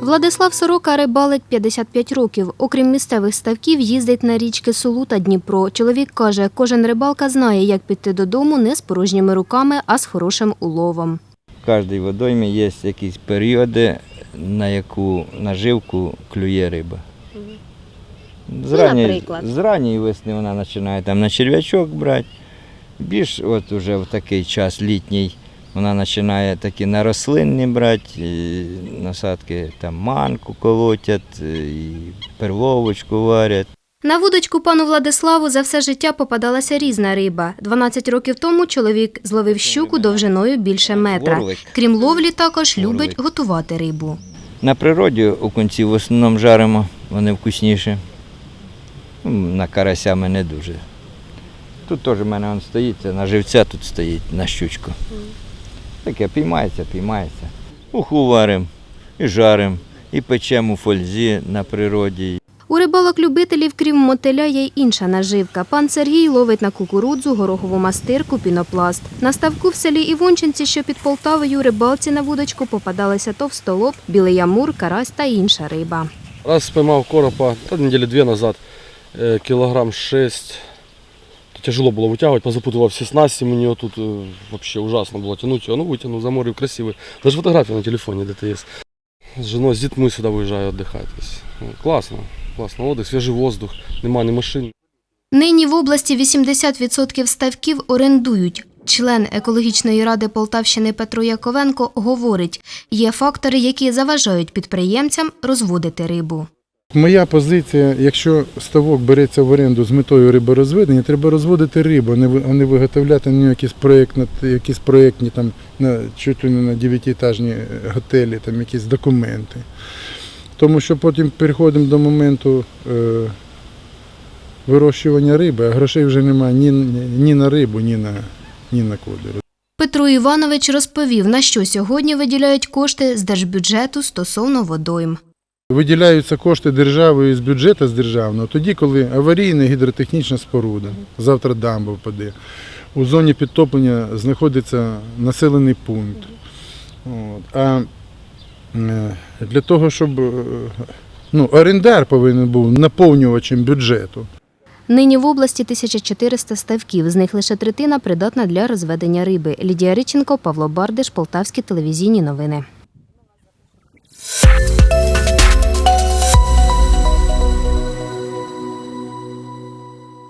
Владислав Сорока рибалить 55 років. Окрім місцевих ставків, їздить на річки Сулу та Дніпро. Чоловік каже, кожен рибалка знає, як піти додому не з порожніми руками, а з хорошим уловом. В кожній водоймі є якісь періоди, на яку наживку клює риба. З, ранньої, наприклад? з ранньої весни вона починає там на черв'ячок брати. Більш от уже в такий час літній вона починає такі на рослинні брати, і насадки там манку колотять, і перловочку варять. На вудочку пану Владиславу за все життя попадалася різна риба. 12 років тому чоловік зловив щуку довжиною більше метра. Крім ловлі, також любить готувати рибу. На природі окунці в основному жаримо, вони вкусніші. Ну, На карася ми не дуже. Тут теж в мене он стоїть, на живця тут стоїть, на щучку. Таке піймається, піймається. Уху варимо, і жаримо, і печемо у фользі на природі. У рибалок-любителів, крім мотиля, є й інша наживка. Пан Сергій ловить на кукурудзу, горохову мастирку, пінопласт. На ставку в селі Івончинці, що під Полтавою, рибалці на вудочку попадалися товстолоб, білий амур, карась та інша риба. Раз споймал коропа, та недели две назад, э, килограмм шесть Тяжело было вытягивать, позапутывал все снасти, у него тут э, вообще ужасно было тянуть его. Ну, вытянул, заморил красивый. Даже фотография на телефоне где-то есть. С женой, с детьми сюда выезжаю отдыхать. То есть, ну, классно, классно отдых, свежий воздух, нема ни машин, Нині в області 80% ставків орендують. Член екологічної ради Полтавщини Петро Яковенко говорить, є фактори, які заважають підприємцям розводити рибу. Моя позиція, якщо ставок береться в оренду з метою риборозведення, треба розводити рибу, а не виготовляти на якісь проєктні, якісь проєктні там на чуть ли не на дев'ятиэтажні е, готелі, там якісь документи. Тому що потім переходимо до моменту е, вирощування риби, а грошей вже немає ні, ні на рибу, ні на, ні на коди. Петро Іванович розповів, на що сьогодні виділяють кошти з держбюджету стосовно водойм. Виділяються кошти державою з бюджету з державного, тоді, коли аварійна гідротехнічна споруда, завтра дамба впаде. У зоні підтоплення знаходиться населений пункт. А е, для того, щоб е, ну, орендар повинен був наповнювачем бюджету. Нині в області 1400 ставків, з них лише третина придатна для розведення риби. Лідія Риченко, Павло Бардиш, Полтавські телевізійні новини.